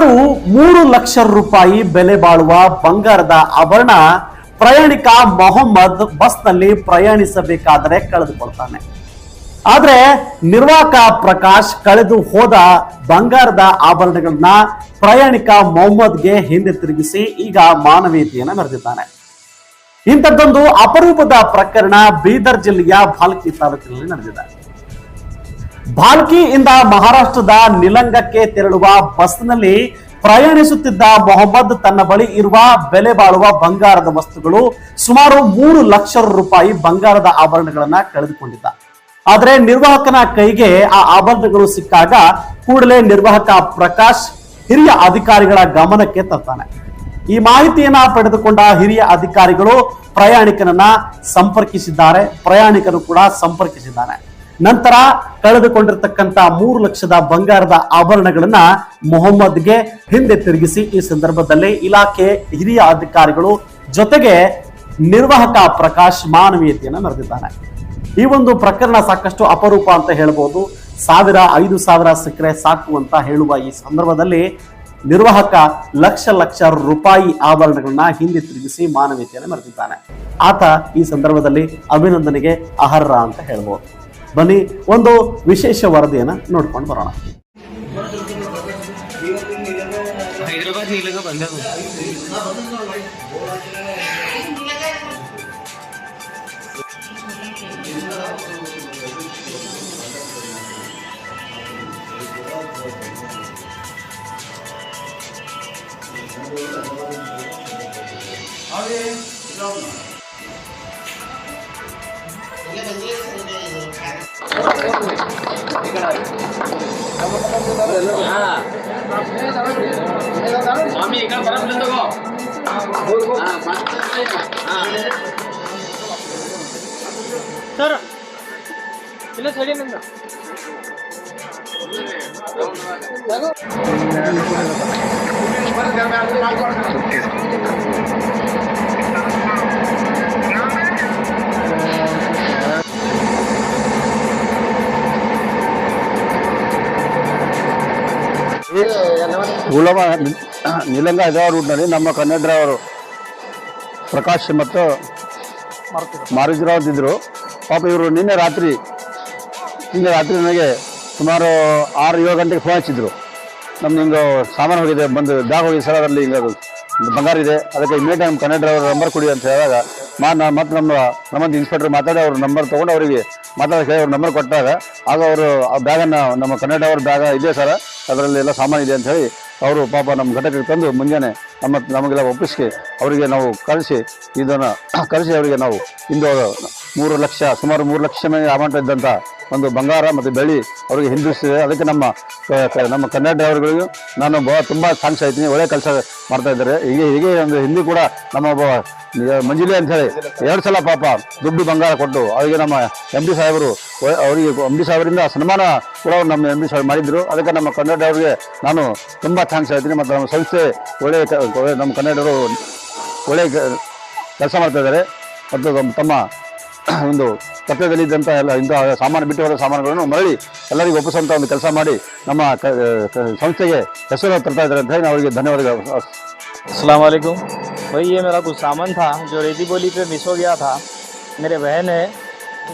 ಸುಮಾರು ಮೂರು ಲಕ್ಷ ರೂಪಾಯಿ ಬೆಲೆ ಬಾಳುವ ಬಂಗಾರದ ಆಭರಣ ಪ್ರಯಾಣಿಕ ಮೊಹಮ್ಮದ್ ಬಸ್ನಲ್ಲಿ ಪ್ರಯಾಣಿಸಬೇಕಾದರೆ ಕಳೆದುಕೊಳ್ತಾನೆ. ಆದ್ರೆ ನಿರ್ವಾಹಕ ಪ್ರಕಾಶ್ ಕಳೆದು ಹೋದ ಬಂಗಾರದ ಆಭರಣಗಳನ್ನ ಪ್ರಯಾಣಿಕ ಮೊಹಮ್ಮದ್ಗೆ ಹಿಂದೆ ತಿರುಗಿಸಿ ಈಗ ಮಾನವೀಯತೆಯನ್ನು ಮೆರೆದಿದ್ದಾನೆ. ಇಂಥದ್ದೊಂದು ಅಪರೂಪದ ಪ್ರಕರಣ ಬೀದರ್ ಜಿಲ್ಲೆಯ ಭಾಲ್ಕಿ ತಾಲೂಕಿನಲ್ಲಿ ನಡೆದಿದೆ. ಭಾಲ್ಕಿಯಿಂದ ಮಹಾರಾಷ್ಟ್ರದ ನಿಲಂಗಕ್ಕೆ ತೆರಳುವ ಬಸ್ನಲ್ಲಿ ಪ್ರಯಾಣಿಸುತ್ತಿದ್ದ ಮೊಹಮ್ಮದ್ ತನ್ನ ಬಳಿ ಇರುವ ಬೆಲೆ ಬಾಳುವ ಬಂಗಾರದ ವಸ್ತುಗಳು ಸುಮಾರು ಮೂರು ಲಕ್ಷ ರೂಪಾಯಿ ಬಂಗಾರದ ಆಭರಣಗಳನ್ನ ಕಳೆದುಕೊಂಡಿದ್ದ. ಆದರೆ ನಿರ್ವಾಹಕನ ಕೈಗೆ ಆ ಆಭರಣಗಳು ಸಿಕ್ಕಾಗ ಕೂಡಲೇ ನಿರ್ವಾಹಕ ಪ್ರಕಾಶ್ ಹಿರಿಯ ಅಧಿಕಾರಿಗಳ ಗಮನಕ್ಕೆ ತರ್ತಾನೆ. ಈ ಮಾಹಿತಿಯನ್ನ ಪಡೆದುಕೊಂಡ ಹಿರಿಯ ಅಧಿಕಾರಿಗಳು ಪ್ರಯಾಣಿಕನನ್ನ ಸಂಪರ್ಕಿಸಿದ್ದಾರೆ. ಪ್ರಯಾಣಿಕರು ಕೂಡ ಸಂಪರ್ಕಿಸಿದ್ದಾನೆ. ನಂತರ ಕಳೆದುಕೊಂಡಿರತಕ್ಕಂತ ಮೂರು ಲಕ್ಷದ ಬಂಗಾರದ ಆಭರಣಗಳನ್ನ ಮೊಹಮ್ಮದ್ಗೆ ಹಿಂದೆ ತಿರುಗಿಸಿ ಈ ಸಂದರ್ಭದಲ್ಲಿ ಇಲಾಖೆ ಹಿರಿಯ ಅಧಿಕಾರಿಗಳು ಜೊತೆಗೆ ನಿರ್ವಾಹಕ ಪ್ರಕಾಶ್ ಮಾನವೀಯತೆಯನ್ನು ನಡೆದಿದ್ದಾನೆ ಈ ಒಂದು ಪ್ರಕರಣ ಸಾಕಷ್ಟು ಅಪರೂಪ ಅಂತ ಹೇಳ್ಬೋದು. ಸಾವಿರ, ಐದು ಸಾವಿರ ಸಿಕ್ಕರೆ ಸಾಕು ಅಂತ ಹೇಳುವ ಈ ಸಂದರ್ಭದಲ್ಲಿ ನಿರ್ವಾಹಕ ಲಕ್ಷ ಲಕ್ಷ ರೂಪಾಯಿ ಆಭರಣಗಳನ್ನ ಹಿಂದೆ ತಿರುಗಿಸಿ ಮಾನವೀಯತೆಯನ್ನು ಮರೆತಿದ್ದಾನೆ ಆತ ಈ ಸಂದರ್ಭದಲ್ಲಿ ಅಭಿನಂದನೆಗೆ ಅರ್ಹ ಅಂತ ಹೇಳ್ಬೋದು. ಬನ್ನಿ ಒಂದು ವಿಶೇಷ ವರದಿಯನ್ನು ನೋಡ್ಕೊಂಡು ಬರೋಣ. ಅದೇ స్వామి ఇక్కడ బరఫ్ ಸರ್ ಇಲ್ಲ ಸೈಡಿ ನಿಂದ ಗುಲಾಮ ನಿಲಂಗ ಹೈದರಾಬಾದ್ ರೂಟ್ನಲ್ಲಿ ನಮ್ಮ ಕನ್ನಡರವರು ಪ್ರಕಾಶ್ ಮತ್ತು ಮಾರುತಿರಾವ್ ಇದ್ದರು ಪಾಪ ಇವರು ನಿನ್ನೆ ರಾತ್ರಿ ನಿನ್ನೆ ರಾತ್ರಿ ನನಗೆ ಸುಮಾರು ಆರು ಏಳು ಗಂಟೆಗೆ ಫೋನ್ ಹಚ್ಚಿದ್ರು. ನಮ್ಮ ಹಿಂಗೆ ಸಾಮಾನು ಹೋಗಿದೆ, ಬಂದು ಬ್ಯಾಗ್ ಹೋಗಿದೆ ಸರ್, ಅದರಲ್ಲಿ ಹಿಂಗೆ ಬಂಗಾರ ಇದೆ. ಅದಕ್ಕೆ ಇಮಿಡಿಯೇಟ್ ನಮ್ಮ ಡ್ರೈವರ್ ನಂಬರ್ ಕೊಡಿ ಅಂತ ಹೇಳಿದಾಗ, ಮಾ ಮತ್ತೆ ನಮ್ಮ ನಮ್ಮದು ಇನ್ಸ್ಪೆಕ್ಟರ್ ಮಾತಾಡಿ, ಅವ್ರ ನಂಬರ್ ತೊಗೊಂಡು ಅವರಿಗೆ ಹೇಳಿ ಅವ್ರ ನಂಬರ್ ಕೊಟ್ಟಾಗ, ಆಗ ಅವರು ಆ ಬ್ಯಾಗನ್ನು ನಮ್ಮ ಕನ್ನಡ ಡ್ರೈವರ್ ಬ್ಯಾಗ ಇದೆ ಸರ್ ಅದರಲ್ಲಿ ಎಲ್ಲ ಸಾಮಾನು ಇದೆ ಅಂತ ಹೇಳಿ ಅವರು ಪಾಪ ನಮ್ಮ ಘಟಕಕ್ಕೆ ತಂದು ಮುಂಜಾನೆ ನಮ್ಮ ನಮಗೆಲ್ಲ ಒಪ್ಪಿಸಿ ಅವರಿಗೆ ನಾವು ಕಳಿಸಿ ಇದನ್ನು, ಕಳಿಸಿ ಅವರಿಗೆ ನಾವು ಇಂದು ಮೂರು ಲಕ್ಷ, ಸುಮಾರು ಮೂರು ಲಕ್ಷ ಮೇಲೆ ಅಮೌಂಟ್ ಇದ್ದಂಥ ಒಂದು ಬಂಗಾರ ಮತ್ತು ಬೆಳ್ಳಿ ಅವರಿಗೆ ಹಿಂದಿಸ್ತಿದೆ. ಅದಕ್ಕೆ ನಮ್ಮ ನಮ್ಮ ಕನ್ನಡ ಡ್ರೈವರ್ಗಳಿಗೂ ನಾನು ಬ, ತುಂಬ ಥ್ಯಾಂಕ್ಸ್ ಆಯ್ತೀನಿ ಒಳ್ಳೆ ಕೆಲಸ ಮಾಡ್ತಾ ಇದ್ದಾರೆ. ಹೀಗೆ ಹೀಗೆ ಒಂದು ಹಿಂದಿ ಕೂಡ ನಮ್ಮ ಒಬ್ಬ ಮಂಜುಲಿ ಅಂತ ಹೇಳಿ, ಎರಡು ಸಲ ಪಾಪ ದುಡ್ಡು ಬಂಗಾರ ಕೊಟ್ಟು ಅವರಿಗೆ ನಮ್ಮ ಎಂ ಡಿ ಸಾಹೇಬರು, ಅವರಿಗೆ ಎಂ ಡಿ ಸಾಹೇಬರಿಂದ ಸನ್ಮಾನ ಕೂಡ ನಮ್ಮ ಎಂ ಡಿ ಸಾಹೇಬ್ ಮಾಡಿದ್ದರು ಅದಕ್ಕೆ ನಮ್ಮ ಕನ್ನಡ ಡ್ರೈವರ್ಗೆ ನಾನು ತುಂಬ ಥ್ಯಾಂಕ್ಸ್ ಹೇಳ್ತೀನಿ. ಮತ್ತು ನಮ್ಮ ಸಂಸ್ಥೆ ಒಳ್ಳೆಯ ನಮ್ಮ ಕನ್ನಡರು ಒಳ್ಳೆಯ ಕೆಲಸ ಮಾಡ್ತಾ ಇದ್ದಾರೆ. ಮತ್ತು ತಮ್ಮ ಒಂದು ಕರ್ತವ್ಯದಲ್ಲಿ ಇದ್ದಂಥ ಎಲ್ಲ ಇಂಥ ಸಾಮಾನು ಬಿಟ್ಟು ಹೋದ ಸಾಮಾನುಗಳನ್ನು ಮರಳಿ ಎಲ್ಲರಿಗೂ ಒಪ್ಪಿಸುವಂಥ ಒಂದು ಕೆಲಸ ಮಾಡಿ ನಮ್ಮ ಕ- ಕ- ಸಂಸ್ಥೆಗೆ ಹೆಸರು ತರ್ತಾ ಇದ್ದಾರೆ ಅಂತ ಹೇಳಿ ನಾವು ಅವರಿಗೆ ಧನ್ಯವಾದಗಳು अस्सलाम वालेकुम भाई ये मेरा कुछ सामान था जो रेती बोली पे मिस हो गया था मेरे बहन है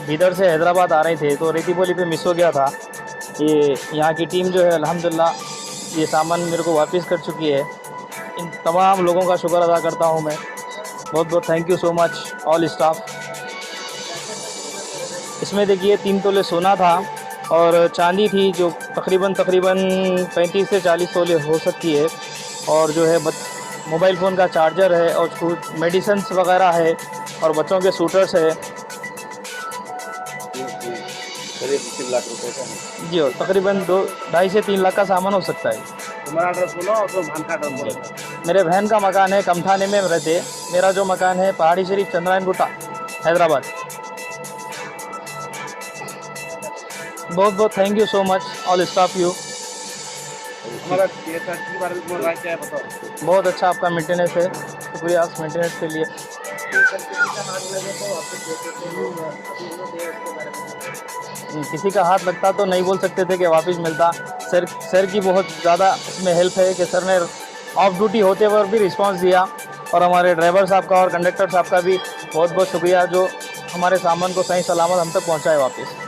भीतर से हैदराबाद आ रहे थे तो रेती बोली पे मिस हो गया था ये यहाँ की टीम जो है अल्हम्दुलिल्लाह ये सामान मेरे को वापस कर चुकी है इन तमाम लोगों का शुक्र अदा करता हूँ मैं बहुत बहुत thank you so much all staff इसमें देखिए तीन तोले सोना था और चांदी थी जो तकरीबन तकरीबन 35 से 40 तोले हो सकती है। और जो है मोबाइल फ़ोन का चार्जर है और कुछ मेडिसिन वगैरह है और बच्चों के सूटर्स है। करीब तीन लाख रुपए का जी हो तकरीबन दो ढाई से तीन लाख का सामान हो सकता है। तुम्हारा एड्रेस बोलो और भान का एड्रेस बोलो। मेरे बहन का मकान है कमठाने में रहते। मेरा जो मकान है पहाड़ी शरीफ चंद्रायन गुट्टा हैदराबाद। बहुत बहुत thank you so much all staff you बहुत अच्छा आपका मेंटेनेंस है शुक्रिया उस मेंटेनेंस के लिए। किसी का हाथ लगता तो नहीं बोल सकते थे कि वापस मिलता। सर सर की बहुत ज़्यादा इसमें हेल्प है कि सर ने ऑफ़ ड्यूटी होते हुए भी रिस्पांस दिया। और हमारे ड्राइवर साहब का और कंडक्टर साहब का भी बहुत बहुत शुक्रिया जो हमारे सामान को सही सलामत हम तक पहुँचाए वापस।